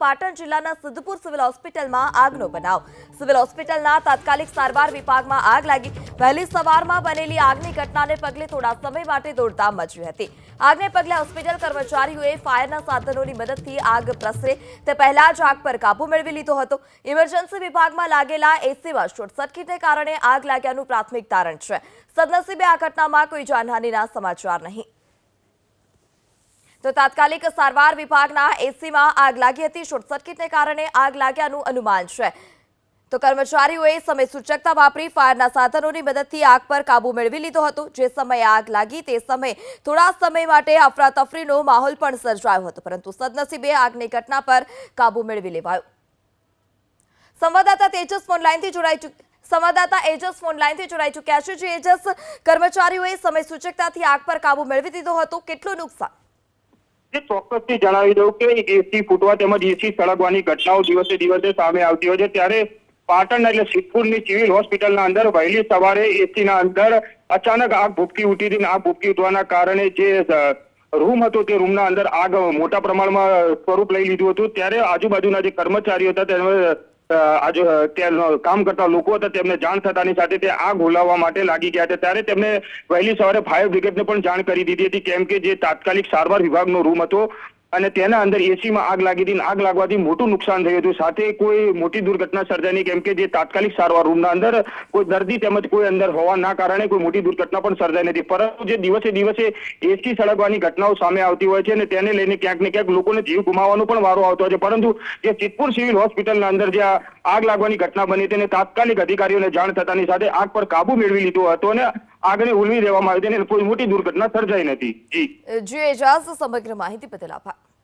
પાટણ જિલ્લાના સિદ્ધપુર સિવિલ હોસ્પિટલમાં આગનો બનાવ. સિવિલ હોસ્પિટલના તાત્કાલિક સારવાર વિભાગમાં આગ લાગી. વહેલી સવારમાં બનેલી આગની ઘટનાને પગલે થોડા સમય માટે દોડધામ મચી હતી. આગને પગલે હોસ્પિટલ કર્મચારીઓએ ફાયરના સાધનોની મદદથી આગ પ્રસરે. તે પહેલા જ આગ પર કાબુ મેળવી લીધો હતો. ઇમરજન્સી વિભાગમાં લાગેલા એસીમાં શોર્ટ સર્કિટને કારણે આગ લાગ્યાનું પ્રાથમિક તારણ છે. સદનસીબે આ ઘટનામાં કોઈ જાનહાનિના સમાચાર નહીં. તો તાત્કાલિક સારવાર વિભાગના એસીમાં આગ લાગી હતી. શોર્ટ સર્કિટને કારણે આગ લાગ્યાનું અનુમાન છે. તો કર્મચારીઓએ સમય સૂચકતા વાપરી ફાયરના સાધનોની મદદથી આગ પર કાબુ મેળવી લીધો હતો. જે સમયે આગ લાગી તે સમયે થોડા સમય માટે અફરાતફરીનો માહોલ પણ સર્જાયો હતો, પરંતુ સદનસીબે આગની ઘટના પર કાબુ મેળવી લેવાયો. સંવાદદાતા તેજસ ફોનલાઇનથી જોડાઈ સંવાદદાતા એજસ ફોનલાઇનથી જોડાઈ ચૂક્યા છે. જે એજસ કર્મચારીઓએ સમય સૂચકતાથી આગ પર કાબુ મેળવી દીધો હતો. કેટલું નુકસાન? ચોક્કસથી જણાવી દઉં કે એસી ફૂટવા તેમજ એસી સળગવાની ઘટનાઓ દિવસે દિવસે સામે આવતી હોય છે. ત્યારે પાટણ એટલે સિદ્ધપુરની સિવિલ હોસ્પિટલના અંદર વહેલી સવારે એસીના અંદર અચાનક આગ ભૂપકી ઉઠી હતી આગ ભૂપકી ઉઠવાના કારણે જે રૂમ હતો તે રૂમના અંદર આગ મોટા પ્રમાણમાં સ્વરૂપ લઈ લીધું હતું. ત્યારે આજુબાજુના જે કર્મચારીઓ હતા તેમને અ, આજુ ત્યાં કામ કરતા લોકો હતા, તેમને જાણ થતાની સાથે તે આગ ઓલાવવા માટે લાગી ગયા હતા. ત્યારે તેમને વહેલી સવારે ફાયર બ્રિગેડને પણ જાણ કરી દીધી હતી, કેમ કે જે તાત્કાલિક સારવાર વિભાગનો રૂમ હતો અને તેના અંદર એસીમાં આગ લાગી હતી આગ લાગવાથી મોટું નુકસાન થયું હતું. સાથે કોઈ મોટી દુર્ઘટના સર્જાની કેમ કે જે તાત્કાલિક સારવાર રૂમના અંદર કોઈ દર્દી તેમજ કોઈ અંદર હોવાના કારણે કોઈ મોટી દુર્ઘટના પણ સર્જાઈ નથી. પરંતુ જે દિવસે દિવસે એસી સળગવાની ઘટનાઓ સામે આવતી હોય છે અને તેને લઈને ક્યાંક ને ક્યાંક લોકોને જીવ ગુમાવવાનો પણ વારો આવતો હોય છે. પરંતુ જે સિદ્ધપુર સિવિલ હોસ્પિટલના અંદર જે આગ લાગવાની ઘટના બની તેને તાત્કાલિક અધિકારીઓને જાણ થતાની સાથે આગ પર કાબુ મેળવી લીધો હતો અને આગને ઉલવી દેવામાં આવી હતી અને કોઈ મોટી દુર્ઘટના સર્જાઈ નથી. જી. જે સમગ્ર માહિતી બદલ આભાર.